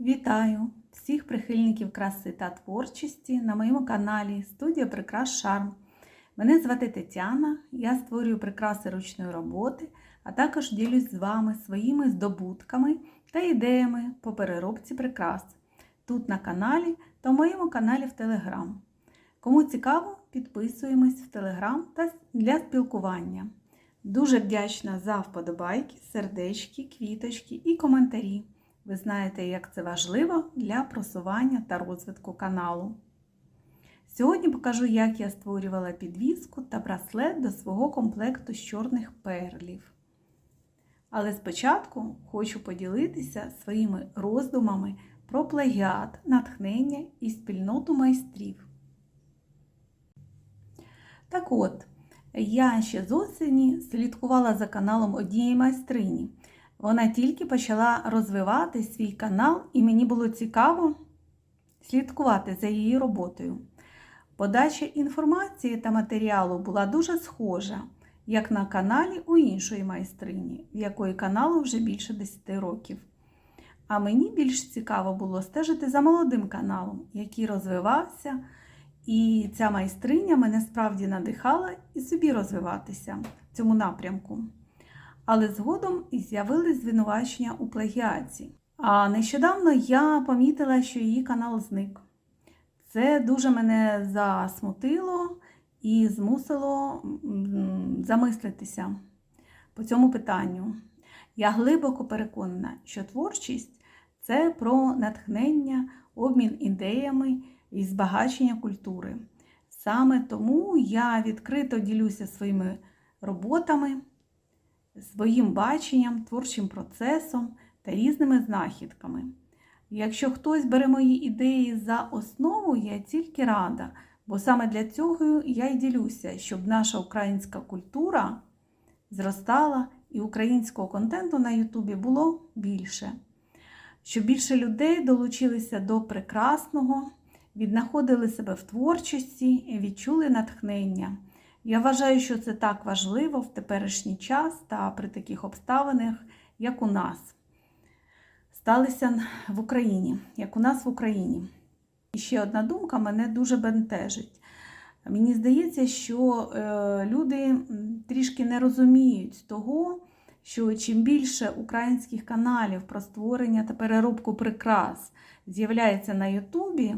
Вітаю всіх прихильників краси та творчості на моєму каналі Студія Прикрас Шарм. Мене звати Тетяна, я створюю прикраси ручної роботи, а також ділюсь з вами своїми здобутками та ідеями по переробці прикрас тут на каналі та в моєму каналі в Телеграм. Кому цікаво, підписуємось в Телеграм та для спілкування. Дуже вдячна за вподобайки, сердечки, квіточки і коментарі. Ви знаєте, як це важливо для просування та розвитку каналу. Сьогодні покажу, як я створювала підвіску та браслет до свого комплекту з чорних перлів. Але спочатку хочу поділитися своїми роздумами про плагіат, натхнення і спільноту майстрів. Так от, я ще з осені слідкувала за каналом однієї майстрині. Вона тільки почала розвивати свій канал, і мені було цікаво слідкувати за її роботою. Подача інформації та матеріалу була дуже схожа, як на каналі у іншої майстрині, в якої каналу вже більше 10 років. А мені більш цікаво було стежити за молодим каналом, який розвивався, і ця майстриня мене справді надихала і собі розвиватися в цьому напрямку але згодом з'явились звинувачення у плагіаті. А нещодавно я помітила, що її канал зник. Це дуже мене засмутило і змусило замислитися по цьому питанню. Я глибоко переконана, що творчість це про натхнення, обмін ідеями і збагачення культури. Саме тому я відкрито ділюся своїми роботами своїм баченням, творчим процесом та різними знахідками. Якщо хтось бере мої ідеї за основу, я тільки рада, бо саме для цього я й ділюся, щоб наша українська культура зростала і українського контенту на Ютубі було більше, щоб більше людей долучилися до прекрасного, віднаходили себе в творчості відчули натхнення. Я вважаю, що це так важливо в теперішній час та при таких обставинах, як у нас. Сталися в Україні, як у нас в Україні. І ще одна думка мене дуже бентежить. Мені здається, що е, люди трішки не розуміють того, що чим більше українських каналів про створення та переробку прикрас з'являється на Ютубі,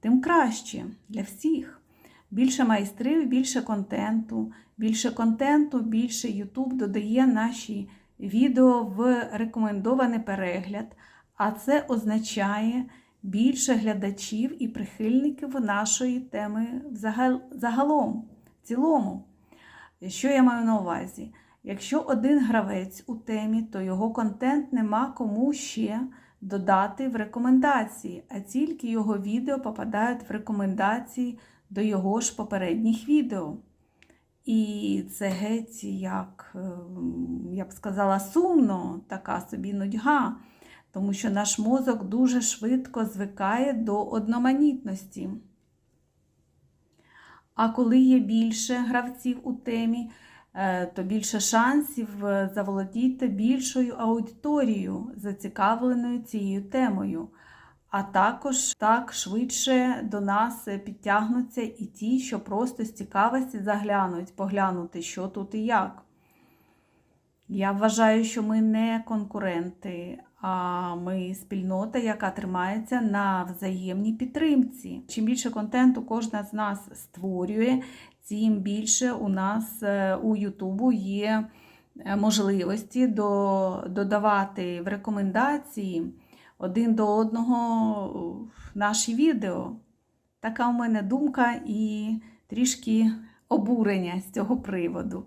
тим краще для всіх. Більше майстрів, більше контенту, більше контенту, більше YouTube додає наші відео в рекомендований перегляд, а це означає більше глядачів і прихильників нашої теми загалом, в цілому. Що я маю на увазі? Якщо один гравець у темі, то його контент нема кому ще додати в рекомендації, а тільки його відео попадають в рекомендації до його ж попередніх відео. І це геть, як, ем, я б сказала, сумно, така собі нудьга, тому що наш мозок дуже швидко звикає до одноманітності. А коли є більше гравців у темі, е, то більше шансів е, заволодіти більшою аудиторією, зацікавленою цією темою а також так швидше до нас підтягнуться і ті, що просто з цікавості заглянуть, поглянути, що тут і як. Я вважаю, що ми не конкуренти, а ми спільнота, яка тримається на взаємній підтримці. Чим більше контенту кожна з нас створює, тим більше у нас е, у Ютубу є е, можливості додавати в рекомендації один до одного наші відео. Така у мене думка і трішки обурення з цього приводу.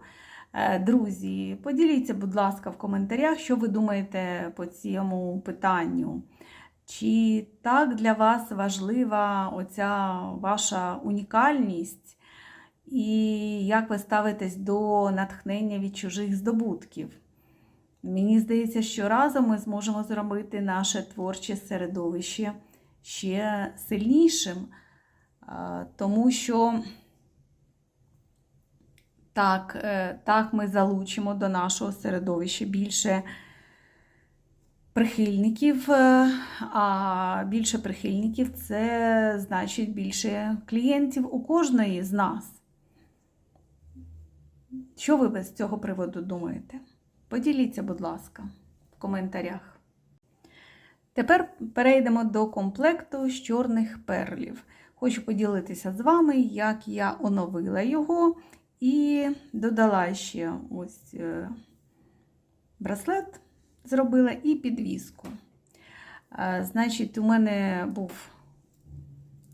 Е, друзі, поділіться, будь ласка, в коментарях, що ви думаєте по цьому питанню. Чи так для вас важлива оця ваша унікальність? І як ви ставитесь до натхнення від чужих здобутків? Мені здається, що разом ми зможемо зробити наше творче середовище ще сильнішим, тому що так, е, так ми залучимо до нашого середовища більше прихильників, е, а більше прихильників це значить більше клієнтів у кожної з нас. Що ви з цього приводу думаєте? Поділіться, будь ласка, в коментарях. Тепер перейдемо до комплекту з чорних перлів. Хочу поділитися з вами, як я оновила його і додала ще ось е, браслет, зробила і підвіску. Е, Значить, у мене був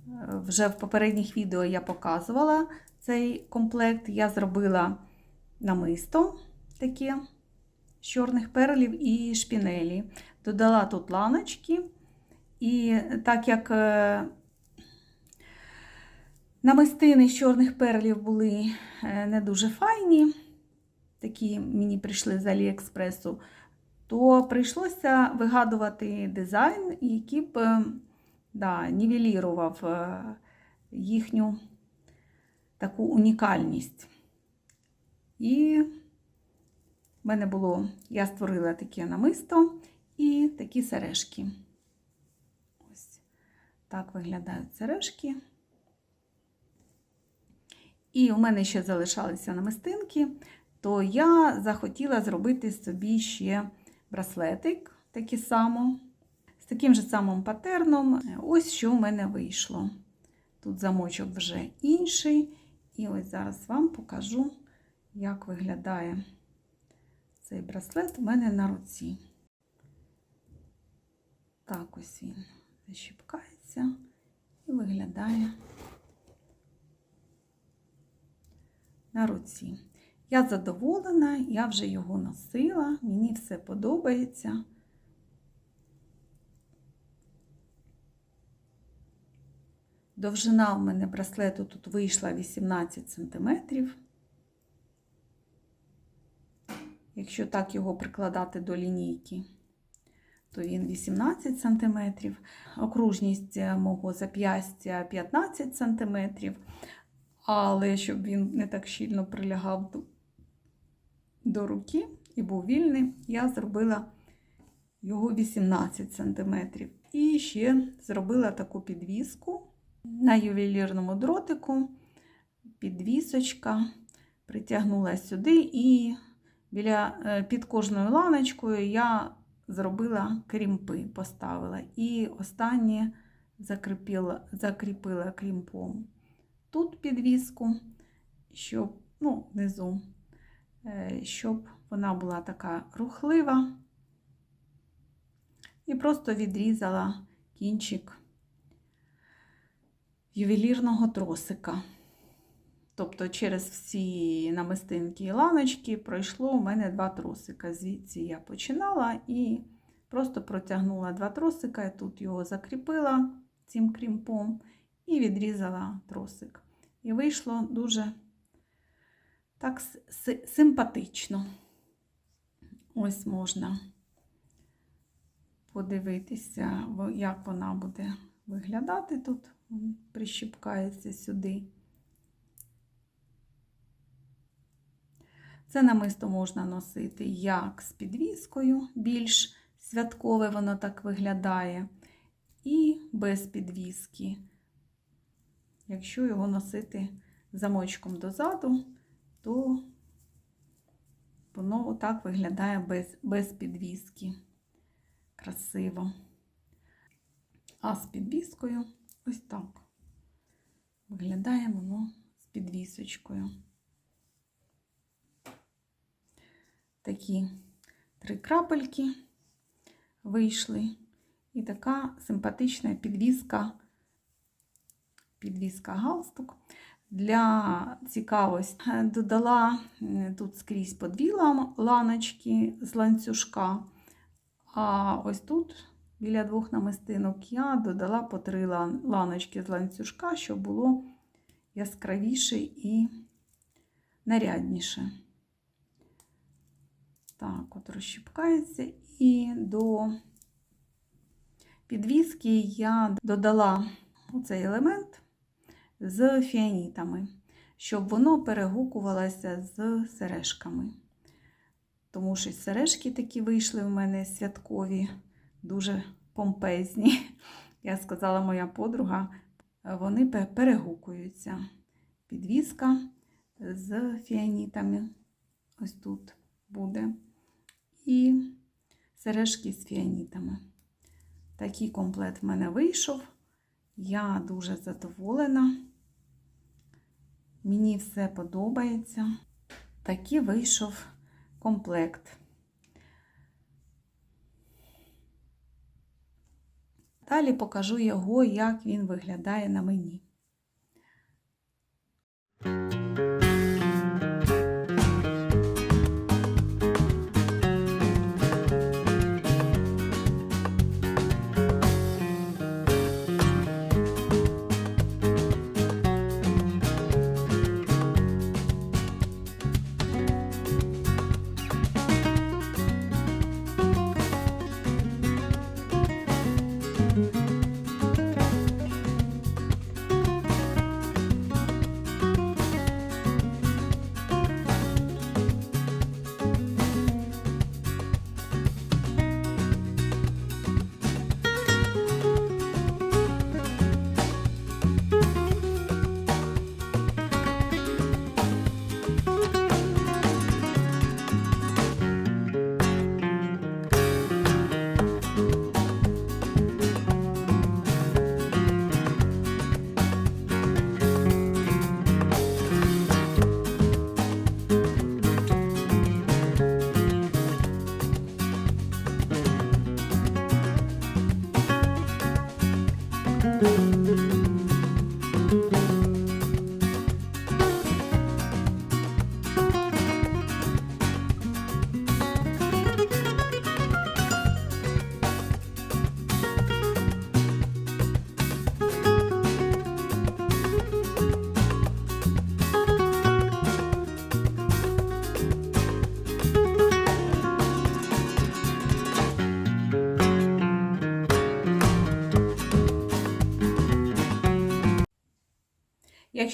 е, вже в попередніх відео я показувала цей комплект. Я зробила намисто таке чорних перлів і шпінелі. Додала тут ланочки, і так як е, намистини з чорних перлів були е, не дуже файні, такі мені прийшли з Аліекспресу, то прийшлося вигадувати дизайн, який б е, да, нівелірував їхню таку унікальність. І в мене було, я створила таке намисто і такі сережки. Ось так виглядають сережки. І у мене ще залишалися намистинки, то я захотіла зробити собі ще браслетик, такий само, з таким же самим патерном. Ось що в мене вийшло. Тут замочок вже інший. І ось зараз вам покажу, як виглядає цей браслет у мене на руці. Так ось він защіпкається і виглядає на руці. Я задоволена, я вже його носила, мені все подобається. Довжина в мене браслету тут вийшла 18 см. Якщо так його прикладати до лінійки, то він 18 см. Окружність мого зап'ястя 15 см. Але щоб він не так щільно прилягав до, до руки і був вільний, я зробила його 18 см. І ще зробила таку підвіску на ювелірному дротику. Підвісочка притягнула сюди, і біля, е, під кожною ланочкою я зробила крімпи, поставила. І останнє закріпила, закріпила крімпом тут підвіску, щоб, ну, внизу, е, щоб вона була така рухлива. І просто відрізала кінчик ювелірного тросика. Тобто, через всі намистинки і ланочки пройшло у мене два тросика. Звідси я починала і просто протягнула два тросика, і тут його закріпила цим крімпом і відрізала тросик. І вийшло дуже так симпатично. Ось можна подивитися, як вона буде виглядати тут, прищіпкається сюди. Це намисто можна носити як з підвіскою, більш святкове воно так виглядає, і без підвіски. Якщо його носити замочком дозаду, то воно отак виглядає без, без підвіски. Красиво. А з підвіскою ось так. Виглядає воно з підвісочкою. Такі три крапельки вийшли. І така симпатична підвіска підвіска галстук. Для цікавості додала тут скрізь по дві ланочки з ланцюжка. А ось тут, біля двох намистинок, я додала по три ланочки з ланцюжка, щоб було яскравіше і нарядніше. Так, от розщіпкається. І до підвіски я додала оцей елемент з фіанітами, щоб воно перегукувалося з сережками. Тому що сережки такі вийшли в мене святкові дуже помпезні. Я сказала, моя подруга, вони перегукуються. Підвіска з фіанітами. Ось тут буде. І сережки з фіанітами. Такий комплект в мене вийшов. Я дуже задоволена. Мені все подобається. Такий вийшов комплект. Далі покажу його, як він виглядає на мені.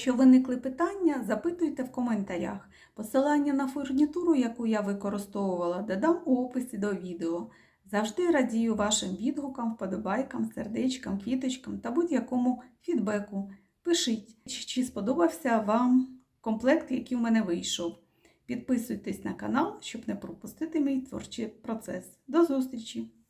Якщо виникли питання, запитуйте в коментарях. Посилання на фурнітуру, яку я використовувала, додам у описі до відео. Завжди радію вашим відгукам, вподобайкам, сердечкам, квіточкам та будь-якому фідбеку. Пишіть, чи сподобався вам комплект, який у мене вийшов. Підписуйтесь на канал, щоб не пропустити мій творчий процес. До зустрічі!